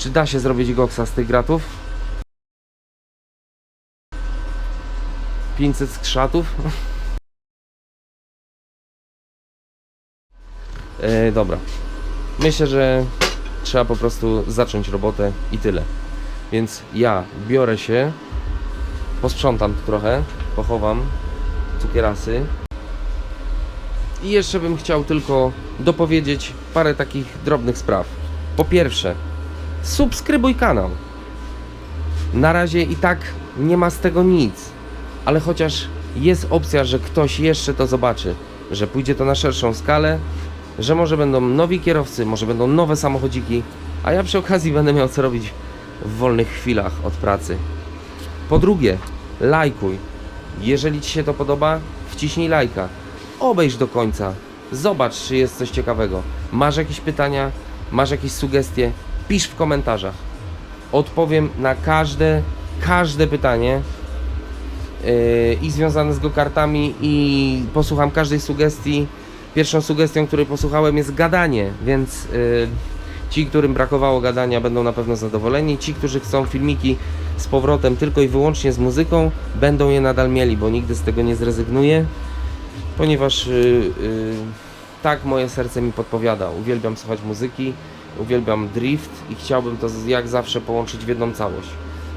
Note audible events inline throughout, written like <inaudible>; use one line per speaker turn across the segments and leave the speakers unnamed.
Czy da się zrobić goksa z tych gratów? 500 skrzatów? <laughs> e, dobra. Myślę, że trzeba po prostu zacząć robotę i tyle. Więc ja biorę się, posprzątam tu trochę, pochowam cukierasy. I jeszcze bym chciał tylko dopowiedzieć parę takich drobnych spraw. Po pierwsze, subskrybuj kanał. Na razie i tak nie ma z tego nic, ale chociaż jest opcja, że ktoś jeszcze to zobaczy, że pójdzie to na szerszą skalę, że może będą nowi kierowcy, może będą nowe samochodziki, a ja przy okazji będę miał co robić w wolnych chwilach od pracy. Po drugie, lajkuj. Jeżeli Ci się to podoba, wciśnij lajka. Obejrz do końca. Zobacz, czy jest coś ciekawego. Masz jakieś pytania, masz jakieś sugestie? Pisz w komentarzach. Odpowiem na każde, każde pytanie yy, i związane z go-kartami i posłucham każdej sugestii. Pierwszą sugestią, której posłuchałem jest gadanie, więc yy, ci, którym brakowało gadania będą na pewno zadowoleni. Ci, którzy chcą filmiki z powrotem tylko i wyłącznie z muzyką, będą je nadal mieli, bo nigdy z tego nie zrezygnuję, ponieważ yy, yy, tak moje serce mi podpowiada. Uwielbiam słuchać muzyki, uwielbiam drift i chciałbym to jak zawsze połączyć w jedną całość.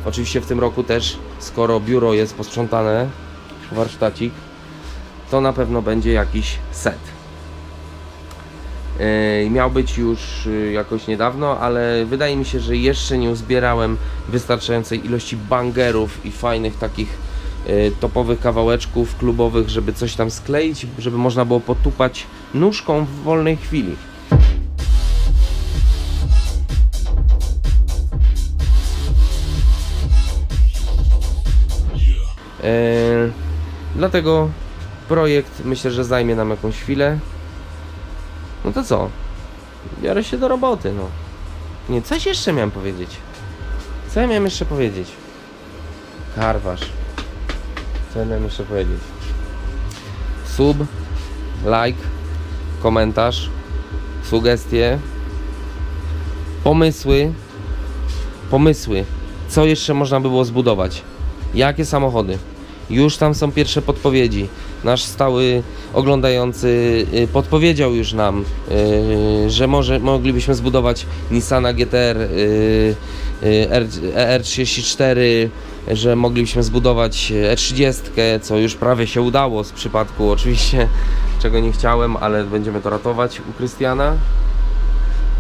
Oczywiście w tym roku też, skoro biuro jest posprzątane, warsztacik, to na pewno będzie jakiś set. Yy, miał być już yy, jakoś niedawno, ale wydaje mi się, że jeszcze nie uzbierałem wystarczającej ilości bangerów i fajnych takich yy, topowych kawałeczków klubowych, żeby coś tam skleić, żeby można było potupać nóżką w wolnej chwili. Dlatego projekt myślę, że zajmie nam jakąś chwilę. No to co? Biorę się do roboty, no. Nie, coś jeszcze miałem powiedzieć. Co ja miałem jeszcze powiedzieć? Karwasz. Co ja miałem jeszcze powiedzieć? Sub, like, komentarz, sugestie, pomysły, pomysły. Co jeszcze można było zbudować? Jakie samochody? Już tam są pierwsze podpowiedzi. Nasz stały oglądający y, podpowiedział już nam, y, że może moglibyśmy zbudować Nissana GTR y, y, R, ER34, że moglibyśmy zbudować E30, co już prawie się udało z przypadku oczywiście, czego nie chciałem, ale będziemy to ratować u Krystiana.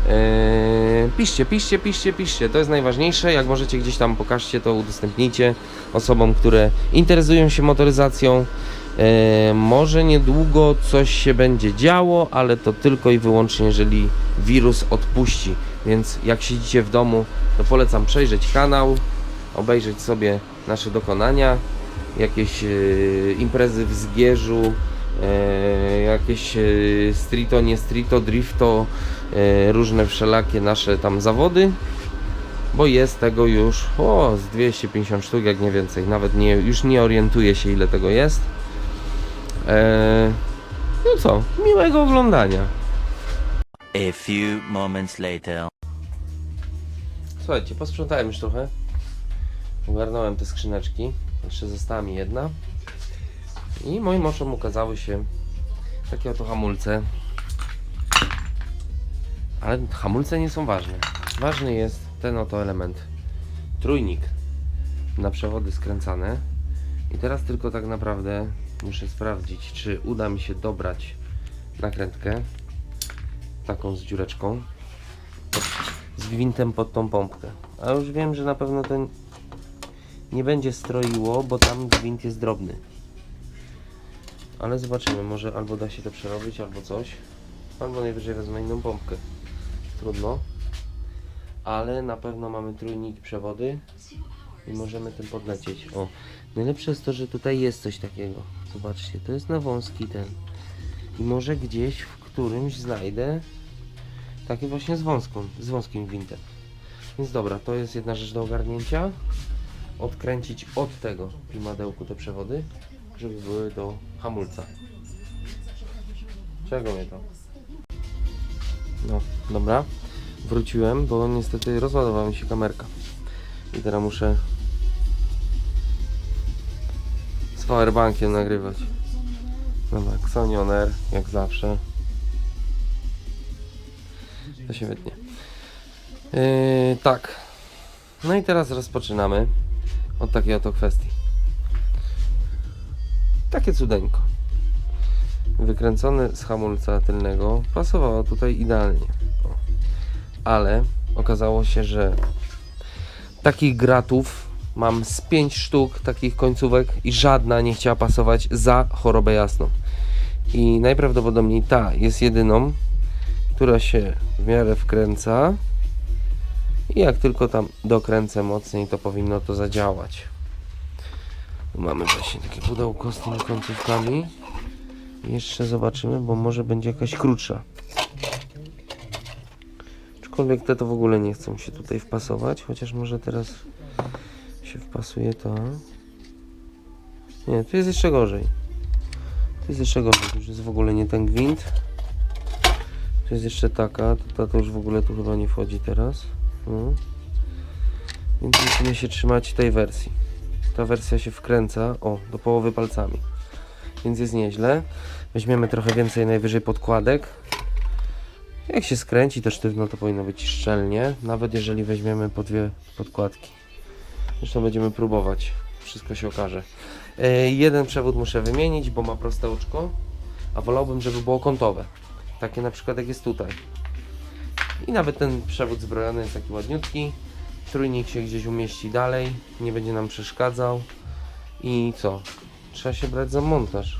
Eee, piszcie, piszcie, piszcie, piszcie. To jest najważniejsze. Jak możecie gdzieś tam pokażcie, to udostępnijcie osobom, które interesują się motoryzacją. Eee, może niedługo coś się będzie działo, ale to tylko i wyłącznie, jeżeli wirus odpuści. Więc jak siedzicie w domu, to polecam przejrzeć kanał, obejrzeć sobie nasze dokonania, jakieś e, imprezy w Zgierzu, e, jakieś e, streeto, nie streeto, drifto, e, różne wszelakie nasze tam zawody, bo jest tego już o, z 250 sztuk, jak nie więcej, nawet nie, już nie orientuję się ile tego jest. E, no co, miłego oglądania.
A few moments later.
Słuchajcie, posprzątałem już trochę. Ogarnąłem te skrzyneczki. Jeszcze została mi jedna. I moim oczom ukazały się takie oto hamulce. Ale hamulce nie są ważne. Ważny jest ten oto element. Trójnik na przewody skręcane. I teraz tylko tak naprawdę muszę sprawdzić, czy uda mi się dobrać nakrętkę. Taką z dziureczką z gwintem pod tą pompkę. A już wiem, że na pewno to nie będzie stroiło, bo tam gwint jest drobny. Ale zobaczymy, może albo da się to przerobić, albo coś. Albo najwyżej wezmę inną pompkę. Trudno. Ale na pewno mamy trójnik przewody i możemy tym podlecieć. O, najlepsze jest to, że tutaj jest coś takiego. Zobaczcie, to jest na wąski ten. I może gdzieś w którymś znajdę takie właśnie z wąską, z wąskim gwintem. Więc dobra, to jest jedna rzecz do ogarnięcia. Odkręcić od tego pimadełku te przewody, żeby były do hamulca. Czego mnie to? No, dobra. wróciłem, bo niestety rozładowała mi się kamerka. I teraz muszę z powerbankiem nagrywać. Dobra, Xoni On Air, jak zawsze. To się wytnie. Yy, tak. No i teraz rozpoczynamy od takiej oto kwestii. Takie cudeńko. Wykręcone z hamulca tylnego pasowało tutaj idealnie. Ale okazało się, że takich gratów mam z 5 sztuk takich końcówek i żadna nie chciała pasować za chorobę jasną. I najprawdopodobniej ta jest jedyną, która się w miarę wkręca. I jak tylko tam dokręcę mocniej, to powinno to zadziałać. Tu mamy właśnie takie pudełko z tymi końcówkami. Jeszcze zobaczymy, bo może będzie jakaś krótsza. Aczkolwiek te to w ogóle nie chcą się tutaj wpasować, chociaż może teraz się wpasuje to. Nie, tu jest jeszcze gorzej. Tu jest jeszcze gorzej, tu już jest w ogóle nie ten gwint. Tu jest jeszcze taka, to, ta to już w ogóle tu chyba nie wchodzi teraz. No. Więc musimy się trzymać tej wersji. Ta wersja się wkręca, o, do połowy palcami. Więc jest nieźle. Weźmiemy trochę więcej najwyżej podkładek. Jak się skręci to sztywno, to powinno być szczelnie. Nawet jeżeli weźmiemy po dwie podkładki. Zresztą będziemy próbować. Wszystko się okaże. E, jeden przewód muszę wymienić, bo ma proste oczko. A wolałbym, żeby było kątowe. Takie na przykład jak jest tutaj. I nawet ten przewód zbrojony jest taki ładniutki. Trójnik się gdzieś umieści dalej. Nie będzie nam przeszkadzał. I co? Trzeba się brać za montaż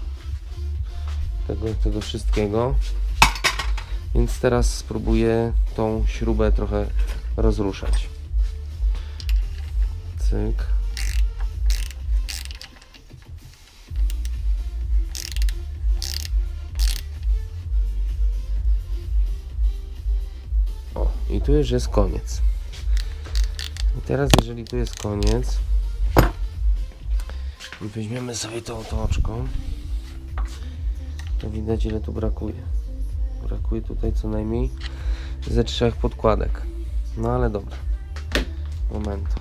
tego, tego wszystkiego. Więc teraz spróbuję tą śrubę trochę rozruszać. Cyk. O, i tu już jest koniec. I teraz, jeżeli tu jest koniec, weźmiemy sobie tą otoczką, to widać ile tu brakuje. Brakuje tutaj co najmniej ze trzech podkładek. No ale dobra. Momento.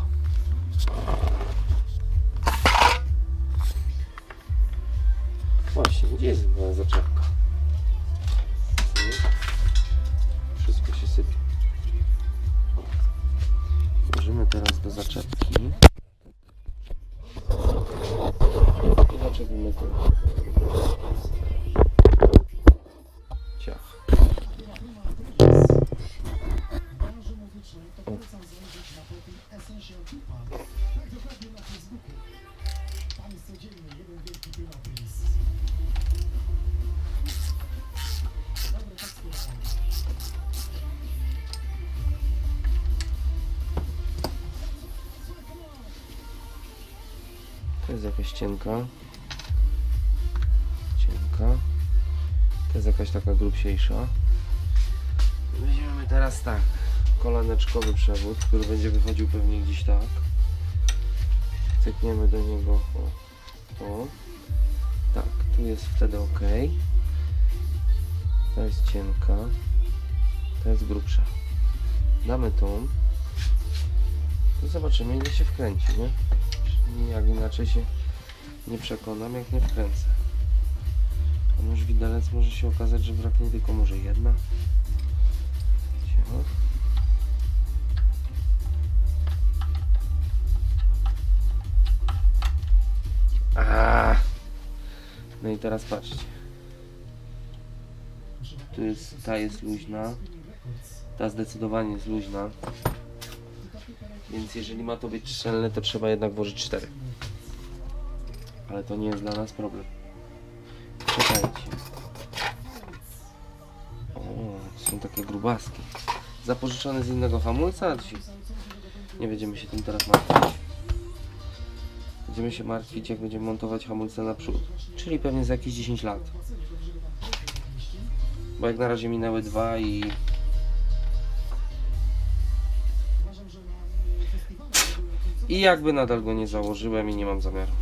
Właśnie, gdzie jest zaczepka? Jest jakaś cienka. Cienka. To jest jakaś taka grubsiejsza. Weźmiemy teraz tak. Kolaneczkowy przewód, który będzie wychodził pewnie gdzieś tak. Cykniemy do niego o, to. Tak, tu jest wtedy ok. Ta jest cienka. Ta jest grubsza. Damy tą. I zobaczymy ile się wkręci, nie? Jak inaczej się nie przekonam, jak nie wkręcę. A nóż widelec może się okazać, że braknie tylko może jedna. A. No i teraz patrzcie. Tu jest, ta jest luźna. Ta zdecydowanie jest luźna. Więc jeżeli ma to być szczelne, to trzeba jednak włożyć 4. Ale to nie jest dla nas problem. Czekajcie. O, są takie grubaski. Zapożyczone z innego hamulca, nie będziemy się tym teraz martwić. Będziemy się martwić, jak będziemy montować hamulce naprzód. Czyli pewnie za jakieś 10 lat. Bo jak na razie minęły dwa i I jakby nadal go nie założyłem i nie mam zamiaru.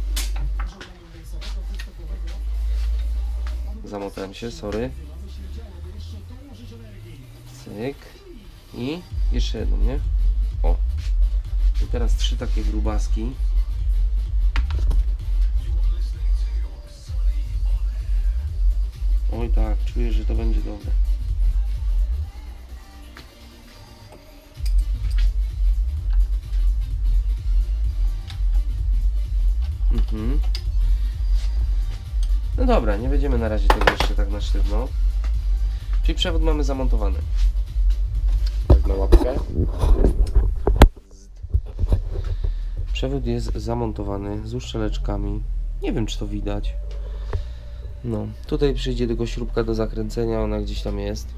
Zamotałem się, sorry. Cyk. I jeszcze jedną, nie? O. I teraz trzy takie grubaski. Oj tak, czuję, że to będzie dobre. Mhm. Dobra, nie będziemy na razie tego jeszcze tak na sztywno. Czyli przewód mamy zamontowany. Wezmę łapkę. Przewód jest zamontowany z uszczeleczkami. Nie wiem, czy to widać. No, tutaj przyjdzie tylko śrubka do zakręcenia, ona gdzieś tam jest.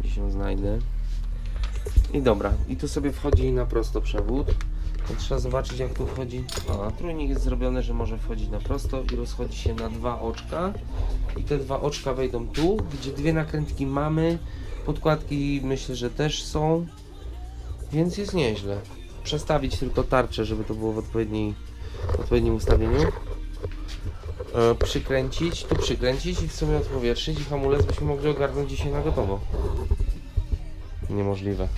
Gdzieś ją znajdę. I dobra, i tu sobie wchodzi na prosto przewód. To trzeba zobaczyć jak tu wchodzi. A, trójnik jest zrobiony, że może wchodzić na prosto i rozchodzi się na dwa oczka. I te dwa oczka wejdą tu, gdzie dwie nakrętki mamy. Podkładki myślę, że też są. Więc jest nieźle. Przestawić tylko tarczę, żeby to było w odpowiedniej, w odpowiednim ustawieniu. E, przykręcić, tu przykręcić i w sumie odpowietrzyć i hamulec byśmy mogli ogarnąć dzisiaj na gotowo. Niemożliwe.